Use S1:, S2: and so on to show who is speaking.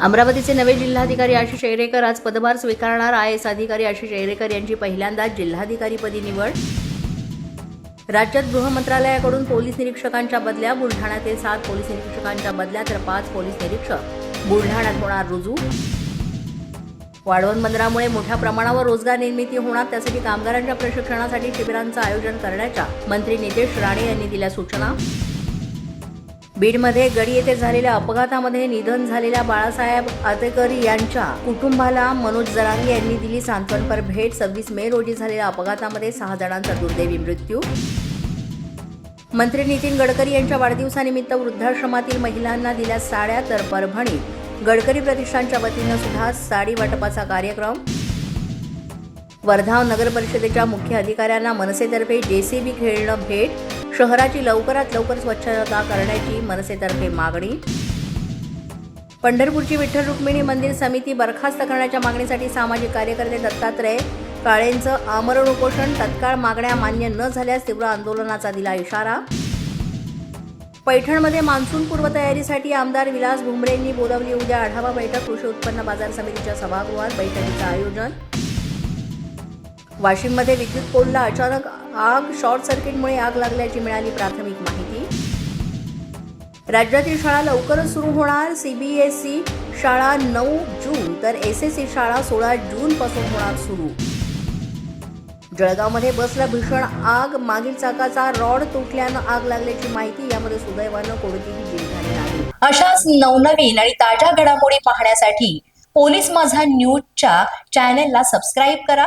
S1: अमरावतीचे नवे जिल्हाधिकारी आशिष ऐरेकर आज पदभार स्वीकारणार. आय एस अधिकारी आशिष ऐरेकर यांची पहिल्यांदाच जिल्हाधिकारीपदी निवड. राज्यात गृहमंत्रालयाकडून पोलीस निरीक्षकांच्या बदल्या बुलढाण्यातील सात पोलीस निरीक्षकांच्या बदल्या तर पाच पोलीस निरीक्षक. बुलढाण्यात होणार रुजू. वाढवण बंदरामुळे मोठ्या प्रमाणावर रोजगार निर्मिती होणार त्यासाठी कामगारांच्या प्रशिक्षणासाठी शिबिरांचं आयोजन करण्याच्या मंत्री नितेश राणे यांनी दिल्या सूचना. बीडमध्ये गडी येथे झालेल्या अपघातामध्ये निधन झालेल्या बाळासाहेब आतेकर यांच्या कुटुंबाला मनोज जरांगे यांनी दिली सांत्वनपर भेट. सव्वीस मे रोजी झालेल्या अपघातामध्ये सहा जणांचा दुर्दैवी मृत्यू. मंत्री नितीन गडकरी यांच्या वाढदिवसानिमित्त वृद्धाश्रमातील महिलांना दिल्या साड्या तर परभणीत गडकरी प्रतिष्ठानच्या वतीनं सुद्धा साडी वाटपाचा कार्यक्रम. वर्धा नगर परिषदेच्या मुख्य अधिकाऱ्यांना मनसेतर्फे जेसीबी खेळणं भेट. शहराची लवकरात लवकर स्वच्छता करण्याची मनसेतर्फे मागणी. पंढरपूरची विठ्ठल रुक्मिणी मंदिर समिती बरखास्त करण्याच्या मागणीसाठी सामाजिक कार्यकर्ते दत्तात्रय काळेंचं आमरण उपोषण तत्काळ मागण्या मान्य न झाल्यास तीव्र आंदोलनाचा दिला इशारा. पैठणमध्ये मान्सून पूर्वतयारीसाठी आमदार विलास भुमरेंनी बोलावली उद्या आढावा बैठक कृषी उत्पन्न बाजार समितीच्या सभागृहात बैठकीचं आयोजन. वाशिममध्ये विद्युत पोलला अचानक आग शॉर्ट सर्किटमुळे आग लागल्याची मिळाली प्राथमिक माहिती. राज्यातील शाळा लवकरच सुरू होणार. सीबीएसई शाळा नऊ जून तर एस एस सी शाळा सोळा जून पासून होणार सुरू. जळगावमध्ये बसला भीषण आग. मागील चाकाचा रॉड तुटल्यानं आग लागल्याची माहिती यामध्ये सुदैवानं कोणतीही जीव नाही.
S2: अशाच नवनवीन आणि ताज्या घडामोडी पाहण्यासाठी पोलीस माझा न्यूजच्या चॅनेलला सबस्क्राईब करा.